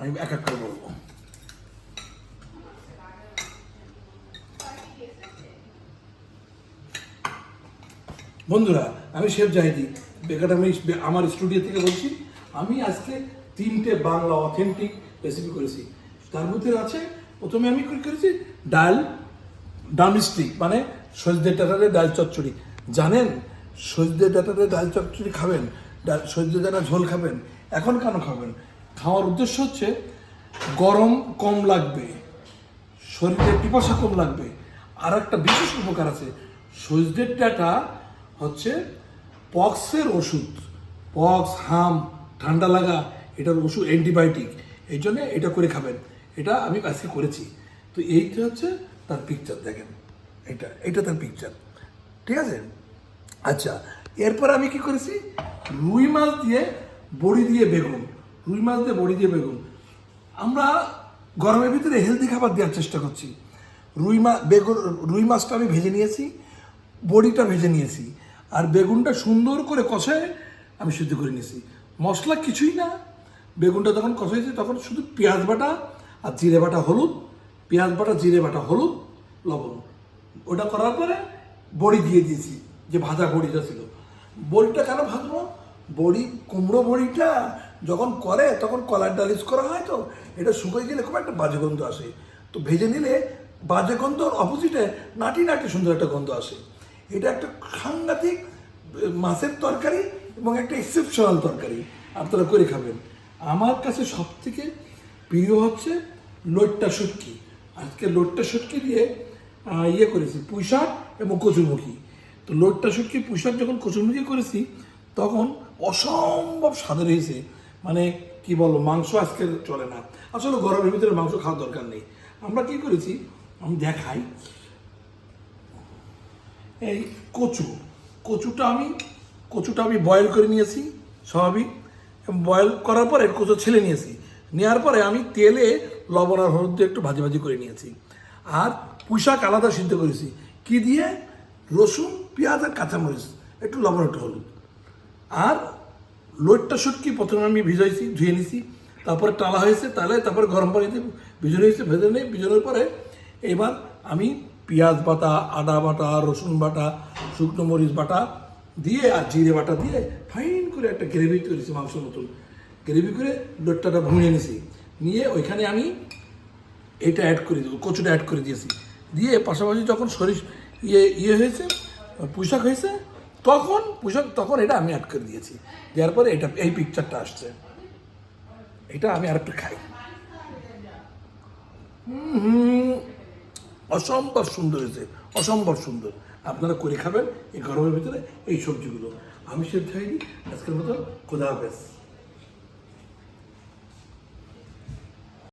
আমি এক এক করে বলব। বন্ধুরা, আমি শেফ জাহিদি বেকার আমি আমার স্টুডিও থেকে বলছি, আমি আজকে তিনটে বাংলা অথেন্টিক রেসিপি করেছি। তার মধ্যে আছে, প্রথমে আমি কি করেছি? ডাল ডামস্টিক মানে সজদে ডাটারে ডাল চচ্চড়ি। জানেন সজদে ডাটারে ডাল চচ্চড়ি খাবেন, ডাল সজদে ডাটা ঝোল খাবেন, এখন কেন খাবেন? খাওয়ার উদ্দেশ্য হচ্ছে গরম কম লাগবে, শরীরে পিপাসা কম লাগবে। আর একটা বিশেষ উপকার আছে সজদের ডাটা হচ্ছে পক্সের ওষুধ। পক্স, হাম, ঠান্ডা লাগা, এটার ওষুধ অ্যান্টিবায়োটিক, এই জন্য এটা করে খাবেন। এটা আমি আজকে করেছি। তো এইটা হচ্ছে তার পিকচার দেখেন। এটা এটা তার পিকচার ঠিক আছে? আচ্ছা এরপর আমি কি করেছি? রুই মাছ দিয়ে বড়ি দিয়ে বেগুন। রুই মাছ দিয়ে বড়ি দিয়ে বেগুন। আমরা গরমের ভিতরে হেলদি খাবার দেওয়ার চেষ্টা করছি। রুই মাছ বেগুন, রুই মাছটা আমি ভেজে নিয়েছি, বড়িটা ভেজে নিয়েছি। আর বেগুনটা সুন্দর করে কষায় আমি সিদ্ধ করে নিয়েছি। মশলা কিছুই না। বেগুনটা যখন কষাইছি তখন শুধু পেঁয়াজ বাটা আর জিরে বাটা হলুদ। পেঁয়াজ বাটা, জিরে বাটা হলুদ, লবণ। ওটা করার পরে বড়ি দিয়ে দিয়েছি, যে ভাজা বড়িটা ছিল। বড়িটা কেন ভাজবো? বড়ি, কুমড়ো বড়িটা যখন করে, তখন কলার ডালিশ করা হয় তো। এটা শুকিয়ে গেলে খুব একটা বাজে গন্ধ আসে। তো ভেজে নিলে বাজে গন্ধর অপোজিটে নাটি নাটি সুন্দর একটা গন্ধ আসে। এটা একটা সাংঘাতিক মাছের তরকারি এবং একটা এক্সেপশনাল তরকারি। আপনারা করে খাবেন। আমার কাছে সব থেকে প্রিয় হচ্ছে লোটটা শুটকি। আজকে লোটটা শুটকি দিয়ে ইয়ে করেছি, পুঁই শাক এবং কচুরমুখী। তো লোটটা শুটকি, পুঁই শাক যখন কচুরমুখী করেছি, তখন অসম্ভব স্বাদের হয়েছে। মানে কি বলব, মাংস আজকে চলে না। আসলে গরমের ভিতরে মাংস খাওয়ার দরকার নেই। আমরা কি করেছি, আমি দেখাই। এই কচু, কচুটা আমি কচুটা আমি বয়েল করে নিয়েছি, স্বাভাবিক। বয়েল করার পরে কচু ছেলে নিয়েছি। নেওয়ার পরে আমি তেলে লবণ আর হলুদ দিয়ে একটু ভাজি ভাজি করে নিয়েছি। আর পুঁইশাক আলাদা সিদ্ধ করেছি। কি দিয়ে? রসুন, পেঁয়াজ আর কাঁচামরিচ। একটু লবণ, একটু হলুদ। আর লোটটা শুটকি প্রথমে আমি ভিজাইছি, ধুয়ে নিছি, তারপরে টালা হয়েছে, তাহলে তারপরে গরম পানিতে ভিজানো হয়েছে ভেজে নিই ভিজানোর পরে এবার আমি পেঁয়াজ বাটা, আদা বাটা, রসুন বাটা, শুকনো মরিচ বাটা দিয়ে আর জিরে বাটা দিয়ে ফাইন করে একটা গ্রেভি করেছি মাংস মতন। গ্রেভি করে লোটটাটা ভুঁড়িয়ে নিছি। নিয়ে ওইখানে আমি এটা অ্যাড করে দিই কচুটা অ্যাড করে দিয়েছি। দিয়ে পাশাপাশি যখন সরিষ ইয়ে ইয়ে হয়েছে পোশাক হয়েছে তখন পোশাক তখন এটা আমি অ্যাড করে দিয়েছি। দেওয়ার পরে এটা এই পিকচারটা আসছে। এটা আমি আরেকটু খাই। হুম, অসম্ভব সুন্দর হয়েছে। অসম্ভব সুন্দর। আপনারা করে খাবেন এই গরমের ভিতরে এই সবজিগুলো। আমি সে চাইনি আজকের মতো খোদা হাফেজ।